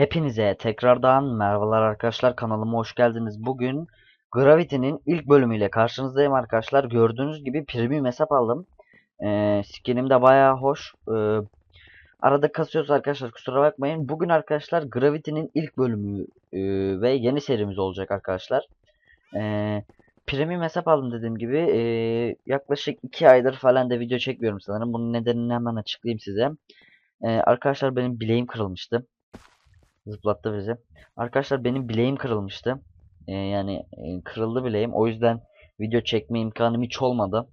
Hepinize tekrardan merhabalar arkadaşlar kanalıma hoş geldiniz. Bugün Gravity'nin ilk bölümüyle karşınızdayım arkadaşlar. Gördüğünüz gibi premium hesap aldım. Ee, skinim de bayağı hoş. Ee, arada kasıyoruz arkadaşlar kusura bakmayın. Bugün arkadaşlar Gravity'nin ilk bölümü e, ve yeni serimiz olacak arkadaşlar. Ee, premium hesap aldım dediğim gibi. Ee, yaklaşık 2 aydır falan da video çekmiyorum sanırım. Bunun nedenini hemen açıklayayım size. Ee, arkadaşlar benim bileğim kırılmıştı. Zıplattı bizi. Arkadaşlar benim bileğim kırılmıştı. Ee, yani e, kırıldı bileğim. O yüzden video çekme imkanım hiç olmadı.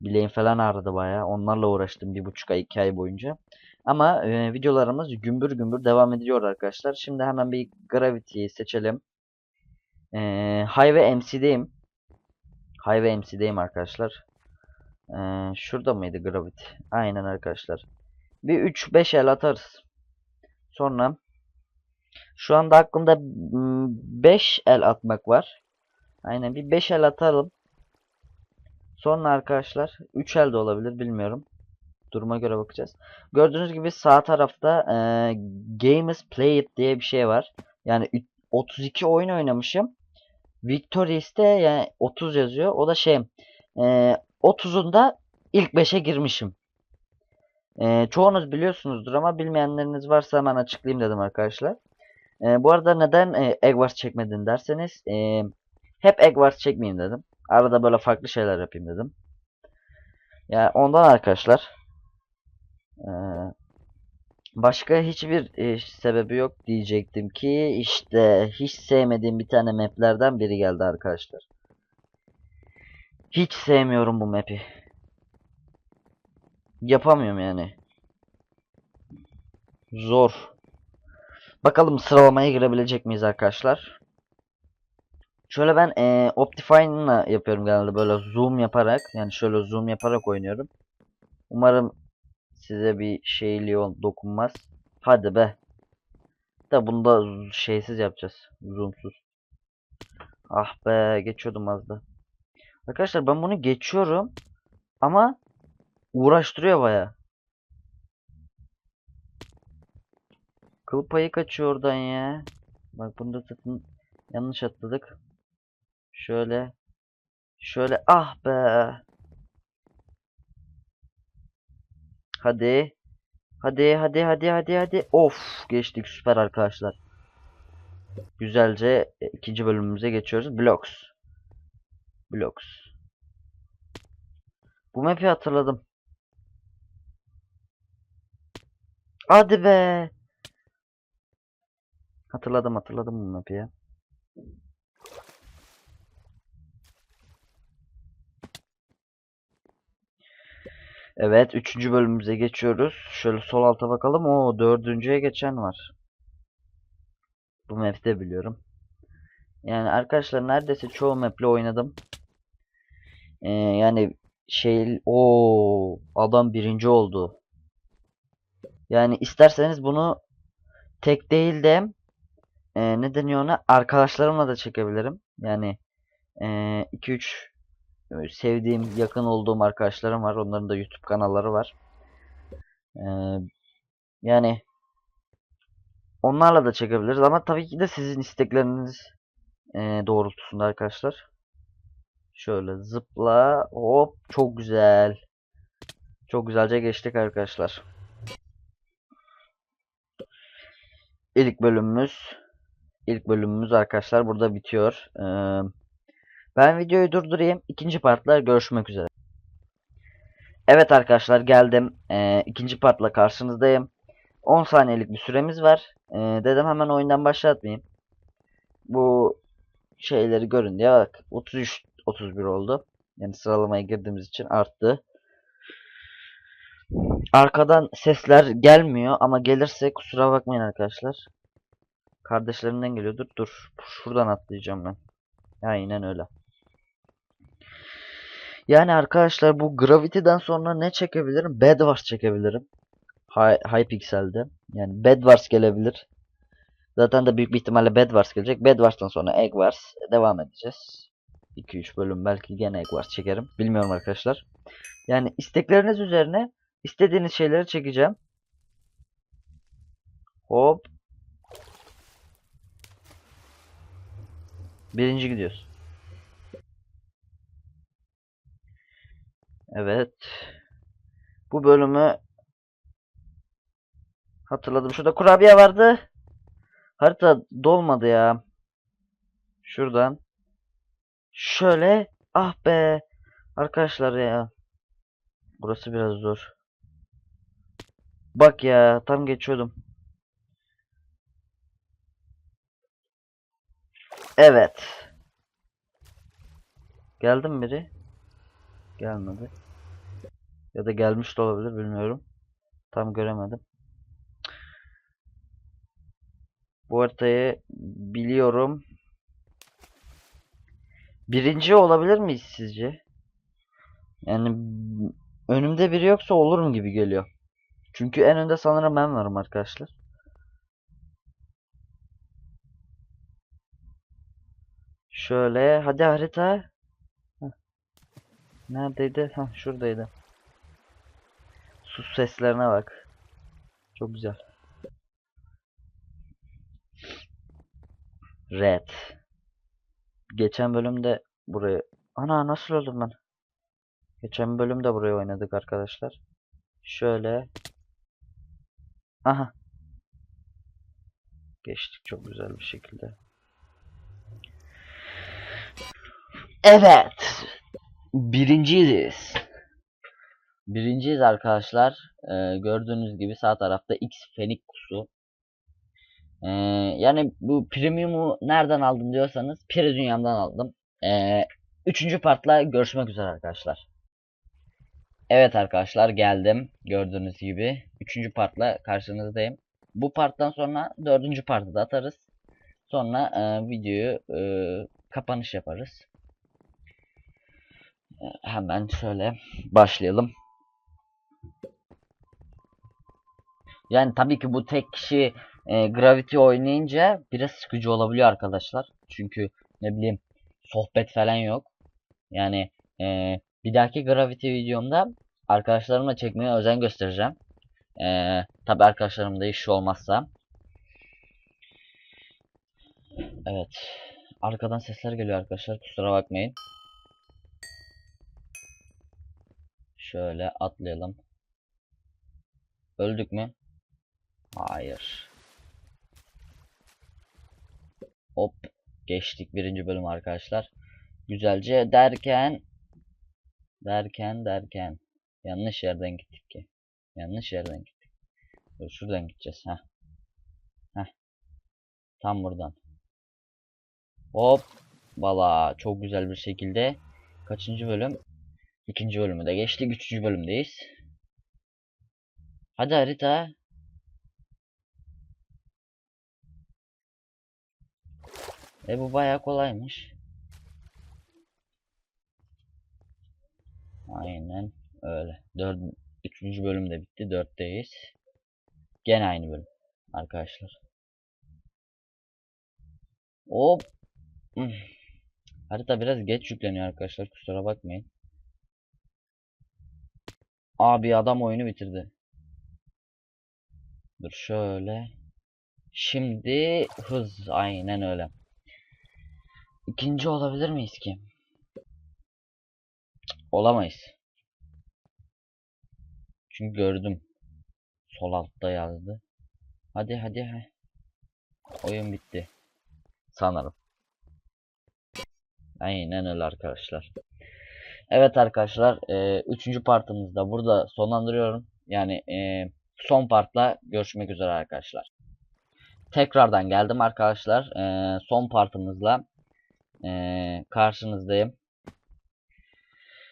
Bileğim falan ağrıdı bayağı. Onlarla uğraştım bir buçuk ay iki ay boyunca. Ama e, videolarımız gümbür gümbür devam ediyor arkadaşlar. Şimdi hemen bir Gravity'yi seçelim. E, Highway MC'deyim. Highway MC'deyim arkadaşlar. E, şurada mıydı Gravity? Aynen arkadaşlar. Bir 3-5 el atarız. Sonra şu anda aklımda 5 el atmak var. Aynen bir 5 el atalım. Sonra arkadaşlar 3 el de olabilir bilmiyorum. Duruma göre bakacağız. Gördüğünüz gibi sağ tarafta e, Games Play It diye bir şey var. Yani ü- 32 oyun oynamışım. Victories'te yani 30 yazıyor. O da şey e, 30'unda ilk 5'e girmişim. E, çoğunuz biliyorsunuzdur ama bilmeyenleriniz varsa hemen açıklayayım dedim arkadaşlar. E, bu arada neden e, Egg Wars çekmedin derseniz e, hep Egg Wars çekmeyeyim dedim. Arada böyle farklı şeyler yapayım dedim. Ya ondan arkadaşlar. E, başka hiçbir e, sebebi yok diyecektim ki işte hiç sevmediğim bir tane maplerden biri geldi arkadaşlar. Hiç sevmiyorum bu map'i. Yapamıyorum yani. Zor. Bakalım sıralamaya girebilecek miyiz arkadaşlar? Şöyle ben eee Optifine'la yapıyorum genelde böyle zoom yaparak yani şöyle zoom yaparak oynuyorum. Umarım size bir şeyli dokunmaz. Hadi be. Da bunu da şeysiz yapacağız. Zoomsuz. Ah be geçiyordum az da. Arkadaşlar ben bunu geçiyorum ama uğraştırıyor baya. Kıl payı kaçıyor oradan ya. Bak bunda zaten yanlış atladık. Şöyle. Şöyle ah be. Hadi. Hadi hadi hadi hadi hadi. Of geçtik süper arkadaşlar. Güzelce e, ikinci bölümümüze geçiyoruz. Blocks. Blocks. Bu map'i hatırladım. Hadi be. Hatırladım hatırladım bu map'i. Evet, üçüncü bölümümüze geçiyoruz. Şöyle sol alta bakalım. O dördüncüye geçen var. Bu map'te biliyorum. Yani arkadaşlar neredeyse çoğu map'le oynadım. Ee, yani şey o adam birinci oldu. Yani isterseniz bunu tek değil de e, ne deniyor ona arkadaşlarımla da çekebilirim. Yani 2-3 sevdiğim, yakın olduğum arkadaşlarım var. Onların da YouTube kanalları var. Ee, yani onlarla da çekebiliriz ama tabii ki de sizin istekleriniz e, doğrultusunda arkadaşlar. Şöyle zıpla, hop çok güzel. Çok güzelce geçtik arkadaşlar. İlk bölümümüz ilk bölümümüz arkadaşlar burada bitiyor. Ee, ben videoyu durdurayım. İkinci partla görüşmek üzere. Evet arkadaşlar geldim. Ee, ikinci partla karşınızdayım. 10 saniyelik bir süremiz var. Ee, dedim hemen oyundan başlatmayayım. Bu şeyleri görün diye bak. 33 31 oldu. Yani sıralamaya girdiğimiz için arttı. Arkadan sesler gelmiyor ama gelirse kusura bakmayın arkadaşlar. Kardeşlerimden geliyor. Dur dur. Şuradan atlayacağım ben. Aynen öyle. Yani arkadaşlar bu Gravity'den sonra ne çekebilirim? Bed Wars çekebilirim. Hypixel'de. Yani Bed Wars gelebilir. Zaten de büyük bir ihtimalle Bed Wars gelecek. Bed Wars'tan sonra Egg Wars devam edeceğiz. 2-3 bölüm belki gene Egg Wars çekerim. Bilmiyorum arkadaşlar. Yani istekleriniz üzerine istediğiniz şeyleri çekeceğim. Hop. Birinci gidiyoruz. Evet. Bu bölümü hatırladım. Şurada kurabiye vardı. Harita dolmadı ya. Şuradan. Şöyle. Ah be. Arkadaşlar ya. Burası biraz zor. Bak ya tam geçiyordum. Evet. Geldi mi biri? Gelmedi. Ya da gelmiş de olabilir bilmiyorum. Tam göremedim. Bu haritayı biliyorum. Birinci olabilir miyiz sizce? Yani önümde biri yoksa olurum gibi geliyor. Çünkü en önde sanırım ben varım arkadaşlar. Şöyle hadi harita. Neredeydi? Heh, şuradaydı. Sus seslerine bak. Çok güzel. Red. Geçen bölümde burayı... Ana nasıl öldüm ben? Geçen bölümde burayı oynadık arkadaşlar. Şöyle. Aha. Geçtik çok güzel bir şekilde. Evet. Birinciyiz. Birinciyiz arkadaşlar. Ee, gördüğünüz gibi sağ tarafta X Fenik kusu. Ee, yani bu premium'u nereden aldım diyorsanız Piri Dünyam'dan aldım. Ee, üçüncü partla görüşmek üzere arkadaşlar. Evet arkadaşlar geldim. Gördüğünüz gibi. Üçüncü partla karşınızdayım. Bu parttan sonra dördüncü partı da atarız. Sonra e, videoyu e, kapanış yaparız. E, hemen şöyle başlayalım. Yani tabii ki bu tek kişi e, Gravity oynayınca biraz sıkıcı olabiliyor arkadaşlar. Çünkü ne bileyim sohbet falan yok. Yani e, bir dahaki Gravity videomda arkadaşlarımla çekmeye özen göstereceğim. E, tabii arkadaşlarımda iş olmazsa. Evet. Arkadan sesler geliyor arkadaşlar. Kusura bakmayın. Şöyle atlayalım. Öldük mü? Hayır. Hop. Geçtik birinci bölüm arkadaşlar. Güzelce derken derken derken yanlış yerden gittik ki. Yanlış yerden gittik. Dur şuradan gideceğiz. ha. Heh. Tam buradan. Hop. Valla çok güzel bir şekilde kaçıncı bölüm? İkinci bölümü de geçtik. Üçüncü bölümdeyiz. Hadi harita. E bu bayağı kolaymış. Aynen öyle. Dört, üçüncü bölüm de bitti. Dörtteyiz. Gene aynı bölüm arkadaşlar. Hop. Harita biraz geç yükleniyor arkadaşlar. Kusura bakmayın. Abi adam oyunu bitirdi. Dur şöyle. Şimdi hız. Aynen öyle. İkinci olabilir miyiz ki? Olamayız. Çünkü gördüm. Sol altta yazdı. Hadi hadi. Oyun bitti. Sanırım. Aynen öyle arkadaşlar. Evet arkadaşlar. E, üçüncü partımızı da burada sonlandırıyorum. Yani e, son partla görüşmek üzere arkadaşlar. Tekrardan geldim arkadaşlar. E, son partımızla e, karşınızdayım.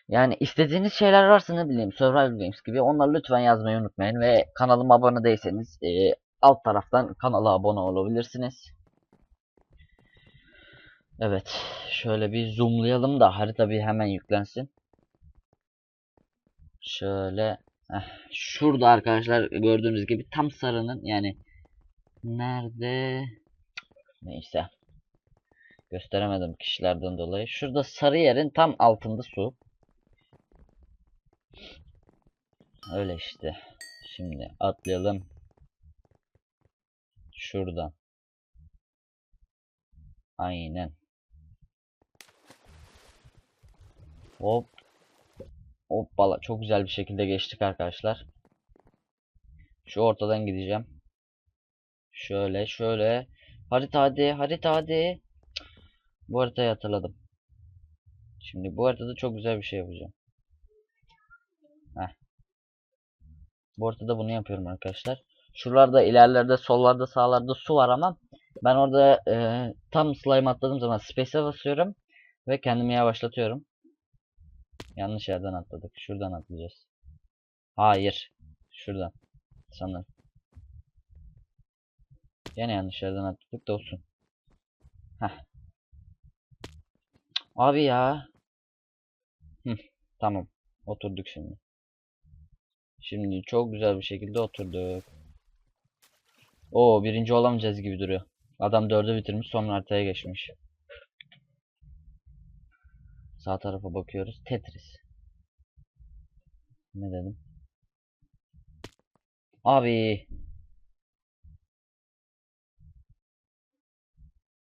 Yani istediğiniz şeyler varsa ne bileyim Survival Games gibi onları lütfen yazmayı unutmayın ve kanalıma abone değilseniz e, alt taraftan kanala abone olabilirsiniz. Evet şöyle bir zoomlayalım da harita bir hemen yüklensin. Şöyle heh, şurada arkadaşlar gördüğünüz gibi tam sarının yani nerede neyse gösteremedim kişilerden dolayı. Şurada sarı yerin tam altında su. Öyle işte. Şimdi atlayalım. Şuradan. Aynen. Hop. Hoppala çok güzel bir şekilde geçtik arkadaşlar. Şu ortadan gideceğim. Şöyle şöyle. Harita hadi harita hadi. Bu haritayı hatırladım. Şimdi bu haritada çok güzel bir şey yapacağım. Heh. Bu haritada bunu yapıyorum arkadaşlar. Şuralarda ilerlerde sollarda sağlarda su var ama ben orada e, tam slime atladığım zaman space'e basıyorum ve kendimi yavaşlatıyorum. Yanlış yerden atladık. Şuradan atlayacağız. Hayır. Şuradan. Sanırım. Yine yanlış yerden atladık da olsun. Heh. Abi ya. Hı, tamam. Oturduk şimdi. Şimdi çok güzel bir şekilde oturduk. Oo birinci olamayacağız gibi duruyor. Adam dördü bitirmiş sonra haritaya geçmiş. Sağ tarafa bakıyoruz. Tetris. Ne dedim? Abi.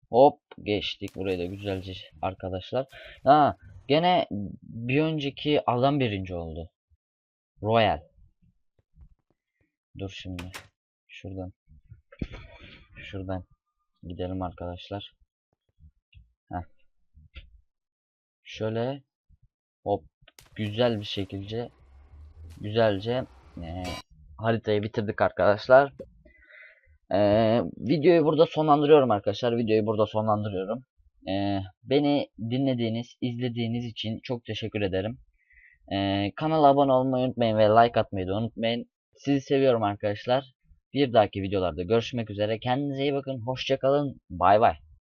Hop geçtik burayı da güzelce arkadaşlar. Ha gene bir önceki adam birinci oldu. Royal. Dur şimdi. Şuradan. Şuradan gidelim arkadaşlar. Heh. Şöyle hop güzel bir şekilde güzelce eee, haritayı bitirdik arkadaşlar. Eee, videoyu burada sonlandırıyorum arkadaşlar. Videoyu burada sonlandırıyorum. Eee, beni dinlediğiniz, izlediğiniz için çok teşekkür ederim. Eee, kanala abone olmayı unutmayın ve like atmayı da unutmayın. Sizi seviyorum arkadaşlar. Bir dahaki videolarda görüşmek üzere. Kendinize iyi bakın. Hoşçakalın. Bay bay.